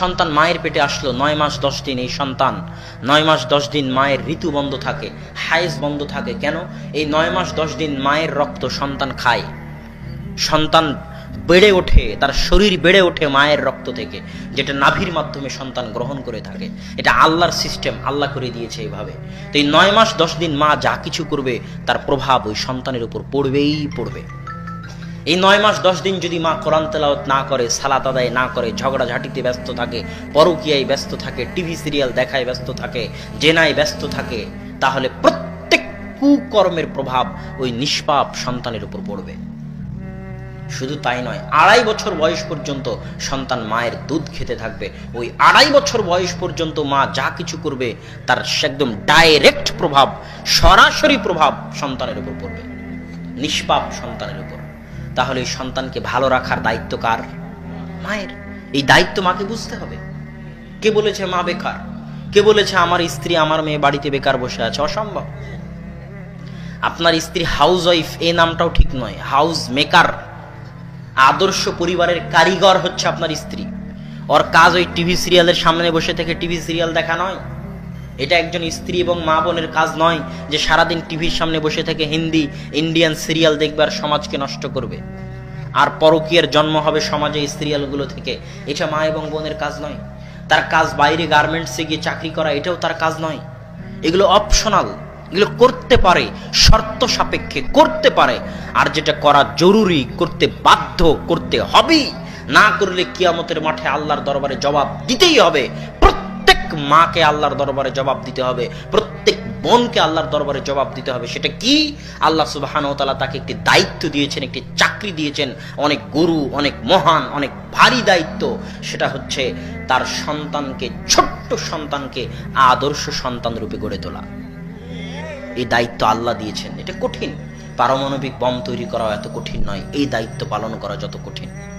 সন্তান মায়ের পেটে আসলো, নয় মাস দশ দিন এই সন্তান। নয় মাস দশ দিন মায়ের ঋতু বন্ধ থাকে হাইজ বন্ধ থাকে। কেন? এই নয় মাস দশ দিন মায়ের রক্ত সন্তান খায়। সন্তান বেড়ে ওঠে, তার শরীর বেড়ে ওঠে মায়ের রক্ত থেকে, যেটা নাভির মাধ্যমে সন্তান গ্রহণ করে থাকে। এটা আল্লাহর সিস্টেম আল্লাহ করে দিয়েছে এইভাবে। তো এই নয় মাস দশ দিন মা যা কিছু করবে, তার প্রভাব ওই সন্তানের উপর পড়বেই পড়বে। এই নয় মাস, দশ দিন যদি মা কোরআন তেলাওয়াত না করে, সালাত আদায় না করে, ঝগড়াঝাটিতে ব্যস্ত থাকে, পরকীয়ায় ব্যস্ত থাকে, টিভি সিরিয়াল দেখায় ব্যস্ত থাকে, জেনায় ব্যস্ত থাকে, তাহলে প্রত্যেক কুকর্মের প্রভাব ওই নিষ্পাপ সন্তানের উপর পড়বে। শুধু তাই নয়, আড়াই বছর বয়স পর্যন্ত সন্তান মায়ের দুধ খেতে থাকবে। ওই আড়াই বছর বয়স পর্যন্ত মা যা কিছু করবে, তার একদম ডাইরেক্ট প্রভাব, সরাসরি প্রভাব সন্তানের উপর পড়বে। নিষ্পাপ সন্তানের উপর। তাহলে সন্তানকে ভালো রাখার দায়িত্ব কার? মায়ের। এই দায়িত্ব মাকে বুঝতে হবে। কে বলেছে মা বেকার? কে বলেছে আমার স্ত্রী আমার মেয়ে বাড়িতে বেকার বসে আছে? অসম্ভব। আপনার স্ত্রী হাউস ওয়াইফ এই নামটাও ঠিক নয়। হাউস মেকার আদর্শ পরিবারের কারিগর হচ্ছে আপনার স্ত্রী। ওর কাজ ওই টিভি সিরিয়ালের সামনে বসে থেকে টিভি সিরিয়াল দেখা নয়। এটা একজন স্ত্রী এবং মা বোনের কাজ নয় যে সারাদিন টিভির সামনে বসে থেকে হিন্দি, ইন্ডিয়ান সিরিয়াল দেখবে আর সমাজকে নষ্ট করবে। আর পরকীয়ার জন্ম হবে সমাজে সিরিয়ালগুলো থেকে। এটা মা এবং বোনের কাজ নয়। তার কাজ বাইরে গার্মেন্টসে গিয়ে চাকরি করা, এটাও তার কাজ নয়। এগুলো অপশনাল এগুলো করতে পারে, শর্ত সাপেক্ষে করতে পারে। আর যেটা করা জরুরি, করতে বাধ্য, করতে হবেই। না করলে কিয়ামতের মাঠে আল্লাহর দরবারে জবাব দিতেই হবে। মাকে আল্লাহর দরবারে জবাব দিতে হবে। প্রত্যেক বোনকে আল্লাহর দরবারে জবাব দিতে হবে। সেটা কি? আল্লাহ সুবাহানও তালা তাকে একটি দায়িত্ব দিয়েছেন, একটি চাকরি দিয়েছেন। অনেক গুরু, অনেক মহান, অনেক ভারী দায়িত্ব। সেটা হচ্ছে তার সন্তানকে, ছোট্ট সন্তানকে আদর্শ সন্তান রূপে গড়ে তোলা। এই দায়িত্ব আল্লাহ দিয়েছেন। এটা কঠিন। পারমাণবিক বম তৈরি করা এত কঠিন নয়। এই দায়িত্ব পালন করা যত কঠিন।